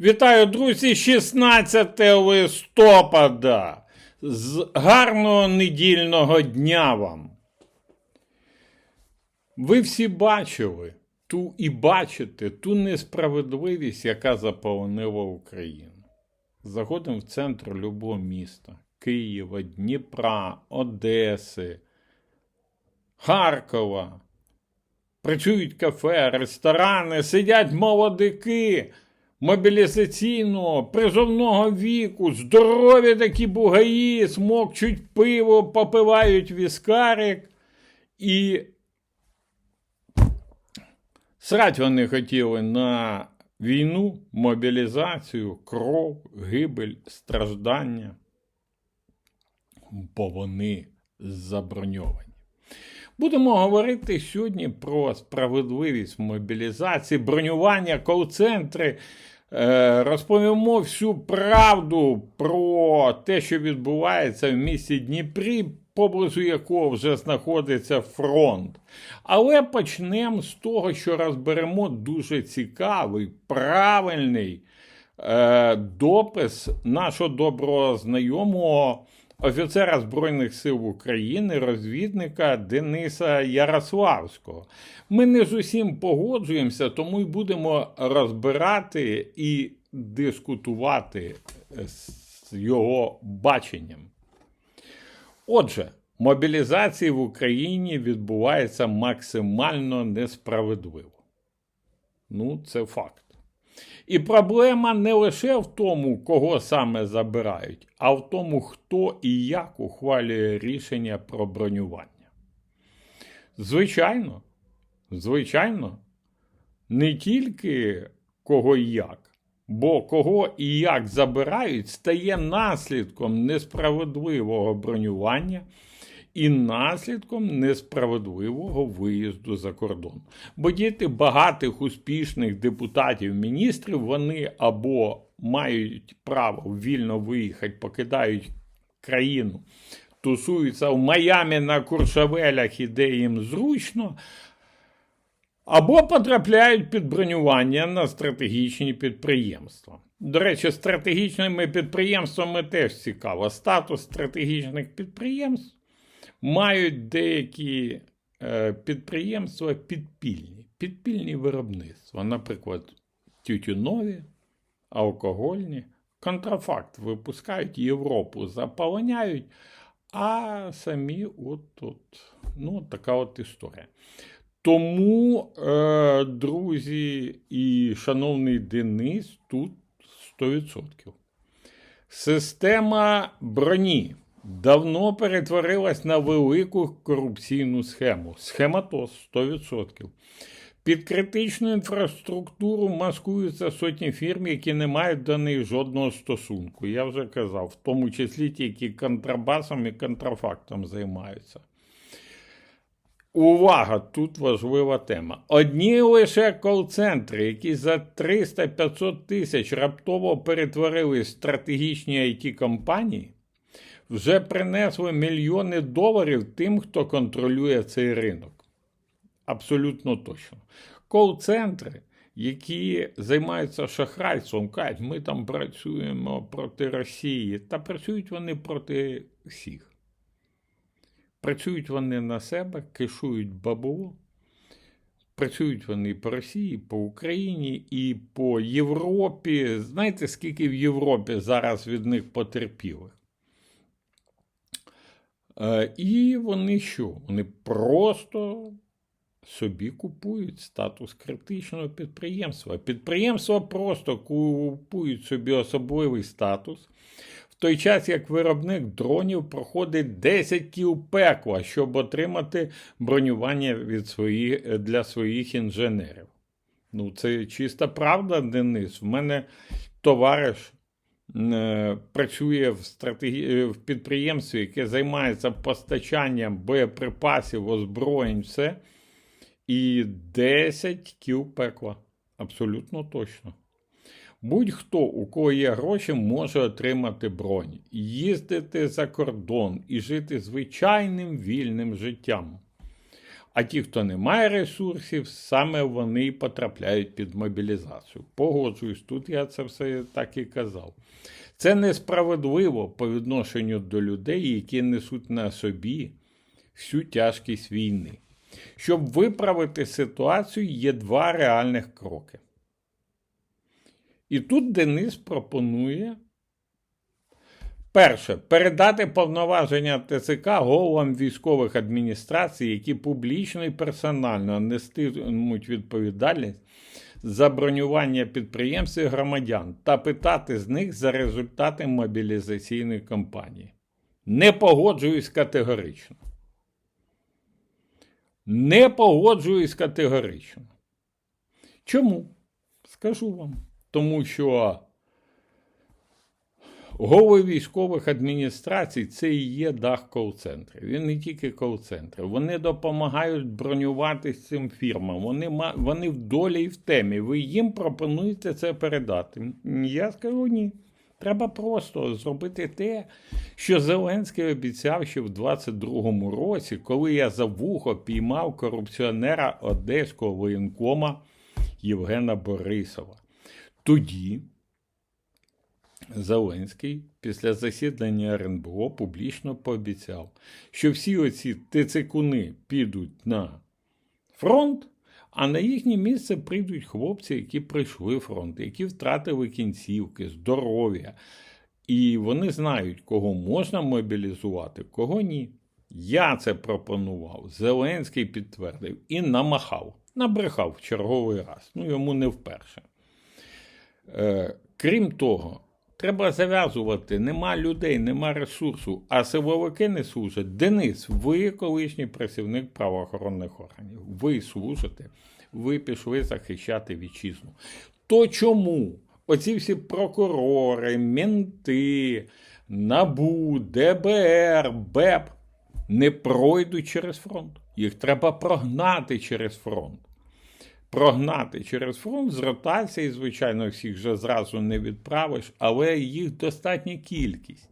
Вітаю, друзі, 16 листопада. З гарного недільного дня вам. Ви всі бачили ту і бачите ту несправедливість, яка заполонила Україну. Заходимо в центр любого міста: Києва, Дніпра, Одеси, Харкова. Працюють кафе, ресторани, сидять молодики мобілізаційного, призовного віку, здорові такі бугаї, смокчуть пиво, попивають віскарик і срать вони хотіли на війну, мобілізацію, кров, гибель, страждання, бо вони заброньовані. Будемо говорити сьогодні про справедливість мобілізації, бронювання, кол-центри. Е, Розповімо всю правду про те, що відбувається в місті Дніпрі, поблизу якого вже знаходиться фронт. Але почнемо з того, що розберемо дуже цікавий, правильний е, допис нашого доброго знайомого офіцера Збройних сил України, розвідника Дениса Ярославського. Ми не з усім погоджуємося, тому й будемо розбирати і дискутувати з його баченням. Отже, мобілізація в Україні відбувається максимально несправедливо. Ну, це факт. І проблема не лише в тому, кого саме забирають, а в тому, хто і як ухвалює рішення про бронювання. Звичайно, звичайно, не тільки кого і як, бо кого і як забирають, стає наслідком несправедливого бронювання і наслідком несправедливого виїзду за кордон. Бо діти багатих успішних депутатів, міністрів, вони або мають право вільно виїхати, покидають країну, тусуються в Майамі на Куршавелях, і де їм зручно. Або потрапляють під бронювання на стратегічні підприємства. До речі, стратегічними підприємствами теж цікаво. Статус стратегічних підприємств мають деякі е, підприємства підпільні, підпільні виробництва, наприклад, тютюнові, алкогольні, контрафакт випускають Європу, заполоняють, а самі от, от, ну, така от історія. Тому, е, друзі і шановний Денис, тут 100%. Система броні давно перетворилась на велику корупційну схему. Схематоз 100%. Під критичну інфраструктуру маскуються сотні фірм, які не мають до неї жодного стосунку. Я вже казав, в тому числі ті, які контрабасом і контрафактом займаються. Увага! Тут важлива тема. Одні лише кол-центри, які за 300-500 тисяч раптово перетворили стратегічні it компанії вже принесли мільйони доларів тим, хто контролює цей ринок. Абсолютно точно. Кол-центри, які займаються шахрайством, кажуть, ми там працюємо проти Росії, та працюють вони проти всіх. Працюють вони на себе, кишують бабло. Працюють вони по Росії, по Україні і по Європі. Знаєте, скільки в Європі зараз від них потерпілих? Е, І вони що? Вони просто собі купують статус критичного підприємства. Підприємства просто купують собі особливий статус. В той час, як виробник дронів проходить 10 кіл пекла, щоб отримати бронювання від свої, для своїх інженерів. Ну, це чиста правда, Денис. В мене товариш працює в, стратегі... в підприємстві, яке займається постачанням боєприпасів, озброєнь, все. І 10 кіл пекла. Абсолютно точно. Будь-хто, у кого є гроші, може отримати бронь, їздити за кордон і жити звичайним вільним життям. А ті, хто не має ресурсів, саме вони потрапляють під мобілізацію. Погоджуюсь, тут я це все так і казав. Це несправедливо по відношенню до людей, які несуть на собі всю тяжкість війни. Щоб виправити ситуацію, є два реальних кроки. І тут Денис пропонує перше передати повноваження ТЦК головам військових адміністрацій, які публічно і персонально нестимуть відповідальність за бронювання підприємств і громадян та питати з них за результати мобілізаційної кампанії. Не погоджуюсь категорично. Не погоджуюсь категорично. Чому? Скажу вам. Тому що голови військових адміністрацій це і є дах кол-центрів. Він не тільки кол-центри. Вони допомагають бронюватись цим фірмам. Вони, вони в долі і в темі. Ви їм пропонуєте це передати. Я скажу ні. Треба просто зробити те, що Зеленський обіцяв ще в 22-му році, коли я за вухо піймав корупціонера одеського воєнкома Євгена Борисова. Тоді Зеленський після засідання РНБО публічно пообіцяв, що всі оці тицикуни підуть на фронт, а на їхнє місце прийдуть хлопці, які пройшли фронт, які втратили кінцівки, здоров'я. І вони знають, кого можна мобілізувати, кого ні. Я це пропонував. Зеленський підтвердив і намахав, набрехав в черговий раз. Ну йому не вперше. Е, крім того, треба зав'язувати. Нема людей, нема ресурсу, а силовики не служать. Денис, ви колишній працівник правоохоронних органів. Ви служите, ви пішли захищати вітчизну. То чому оці всі прокурори, менти, НАБУ, ДБР, БЕП не пройдуть через фронт? Їх треба прогнати через фронт прогнати через фронт з ротації, звичайно, всіх вже зразу не відправиш, але їх достатня кількість.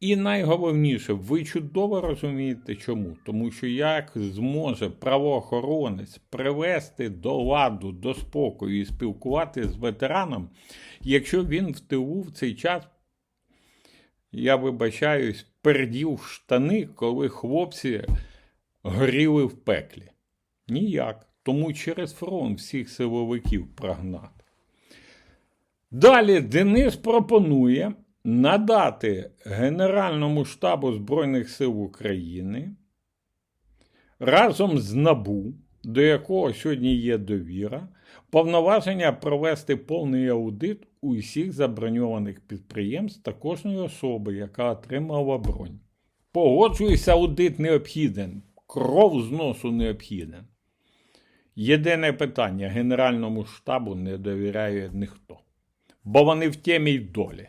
І найголовніше, ви чудово розумієте чому? Тому що як зможе правоохоронець привести до ладу, до спокою і спілкувати з ветераном, якщо він в тилу в цей час, я вибачаюсь, пердів штани, коли хлопці горіли в пеклі? Ніяк. Тому через фронт всіх силовиків прогнати. Далі Денис пропонує надати Генеральному штабу Збройних сил України разом з НАБУ, до якого сьогодні є довіра, повноваження провести повний аудит усіх заброньованих підприємств та кожної особи, яка отримала бронь. Погоджуюся, аудит необхіден, кров з носу необхіден. Єдине питання Генеральному штабу не довіряє ніхто. Бо вони в темі й долі.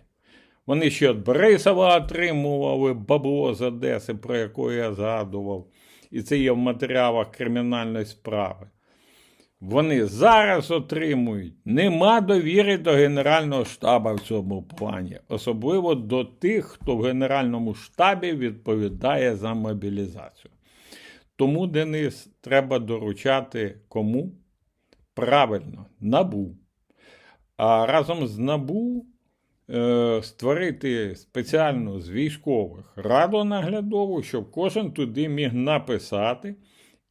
Вони ще від Борисова отримували бабло з Одеси, про яке я згадував, і це є в матеріалах кримінальної справи. Вони зараз отримують. Нема довіри до Генерального штабу в цьому плані, особливо до тих, хто в Генеральному штабі відповідає за мобілізацію. Тому, Денис, треба доручати кому? Правильно, набу. А разом з набу е, створити спеціальну з військових раду наглядову, щоб кожен туди міг написати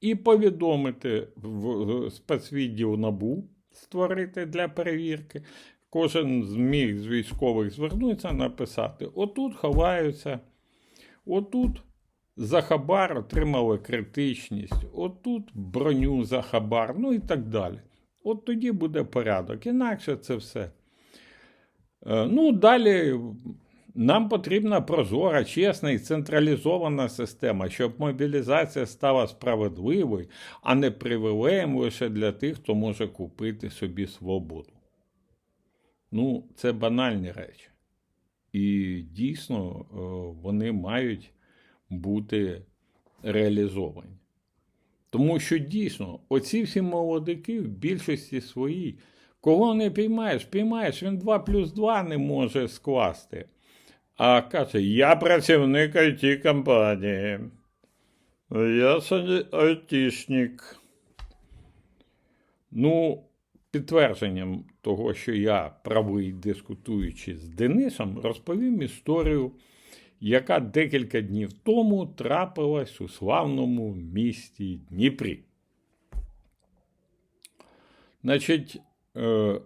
і повідомити в спецвідділ набу створити для перевірки. Кожен зміг з військових звернутися, написати: отут ховаються, отут за хабар отримали критичність, отут броню за хабар, ну і так далі. От тоді буде порядок. Інакше це все. Е, Ну, далі нам потрібна прозора, чесна і централізована система, щоб мобілізація стала справедливою, а не привілеєм лише для тих, хто може купити собі свободу. Ну, це банальні речі. І дійсно е, вони мають бути реалізовані. Тому що дійсно, оці всі молодики в більшості своїй, кого не піймаєш, піймаєш, він 2 плюс 2 не може скласти. А каже, я працівник it компанії. Я айтішник. Ну, підтвердженням того, що я правий, дискутуючи з Денисом, розповім історію, яка декілька днів тому трапилась у славному місті Дніпрі. Значить, е,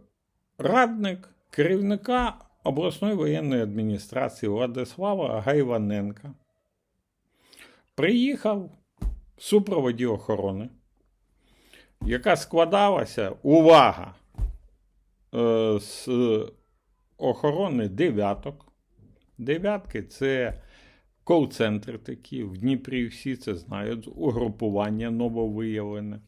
радник керівника обласної воєнної адміністрації Владислава Гайваненка приїхав в супроводі охорони, яка складалася, увага, е, з охорони дев'яток. Дев'ятки це кол-центри такі, в Дніпрі всі це знають, угрупування нововиявлене,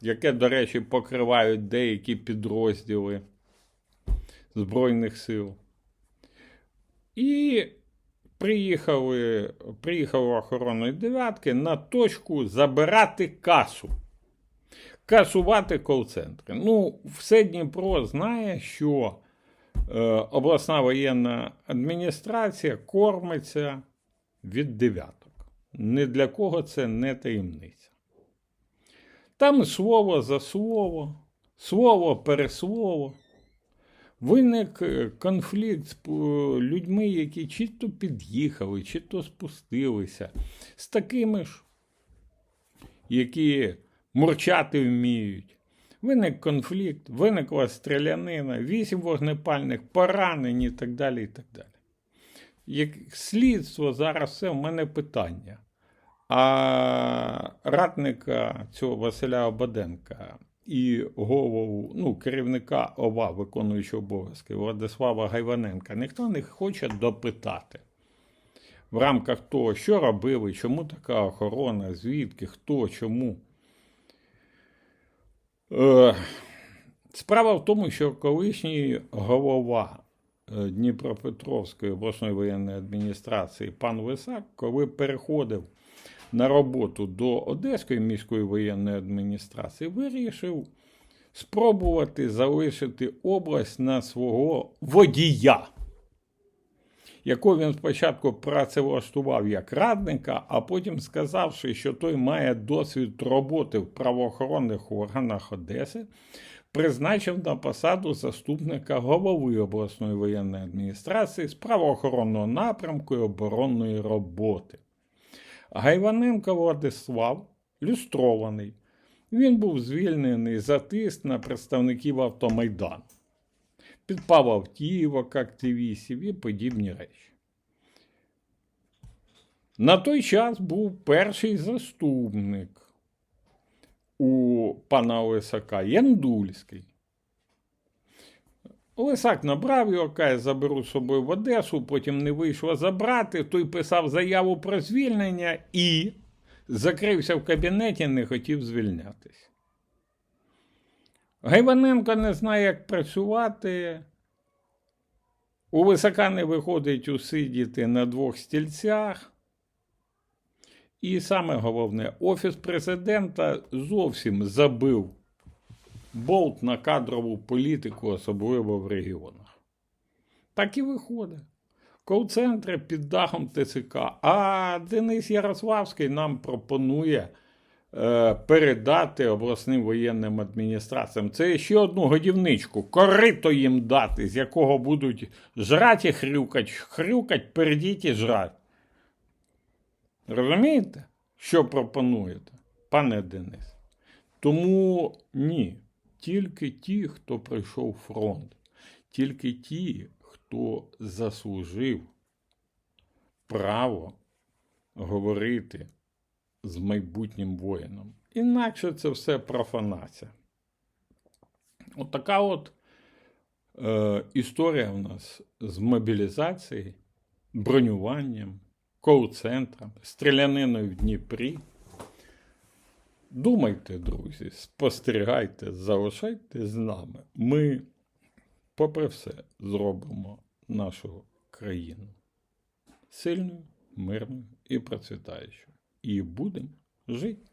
яке, до речі, покривають деякі підрозділи Збройних сил. І приїхали, приїхали охоронної дев'ятки на точку забирати касу. Касувати кол-центри. Ну, все Дніпро знає, що обласна воєнна адміністрація кормиться від дев'яток. Ні для кого це не таємниця. Там слово за слово, слово переслово. Виник е, конфлікт з е, людьми, які чи то під'їхали, чи то спустилися, з такими ж, які мурчати вміють. Виник конфлікт, виникла стрілянина, вісім вогнепальних, поранені і так далі. і так далі. Як слідство зараз все, в мене питання. А радника цього Василя Ободенка і голову, ну, керівника ОВА, виконуючого обов'язки Владислава Гайваненка, ніхто не хоче допитати в рамках того, що робили, чому така охорона, звідки, хто, чому. Е, Справа в тому, що колишній голова е, Дніпропетровської обласної воєнної адміністрації пан Лисак, коли переходив на роботу до Одеської міської воєнної адміністрації, вирішив спробувати залишити область на свого водія, якого він спочатку працевлаштував як радника, а потім сказавши, що той має досвід роботи в правоохоронних органах Одеси, призначив на посаду заступника голови обласної воєнної адміністрації з правоохоронного напрямку і оборонної роботи. Гайваненко Владислав люстрований. Він був звільнений за тиск на представників автомайдану, підпав автівок, активістів і подібні речі. На той час був перший заступник у пана Лисака Яндульський. Лисак набрав його, каже, заберу з собою в Одесу, потім не вийшло забрати. Той писав заяву про звільнення і закрився в кабінеті, не хотів звільнятись. Гайваненко не знає, як працювати. У Лисака не виходить усидіти на двох стільцях. І саме головне, Офіс президента зовсім забив болт на кадрову політику, особливо в регіонах. Так і виходить. Кол-центри під дахом ТЦК. А Денис Ярославський нам пропонує передати обласним воєнним адміністраціям. Це ще одну годівничку, корито їм дати, з якого будуть жрати і хрюкать, хрюкать, передіть і жрать. Розумієте, що пропонуєте, пане Денис? Тому ні. Тільки ті, хто пройшов фронт, тільки ті, хто заслужив право говорити з майбутнім воїном. Інакше це все профанація. От така от е, історія в нас з мобілізацією, бронюванням, кол-центром, стріляниною в Дніпрі. Думайте, друзі, спостерігайте, залишайте з нами. Ми, попри все, зробимо нашу країну сильною, мирною і процвітаючою. І будемо жити.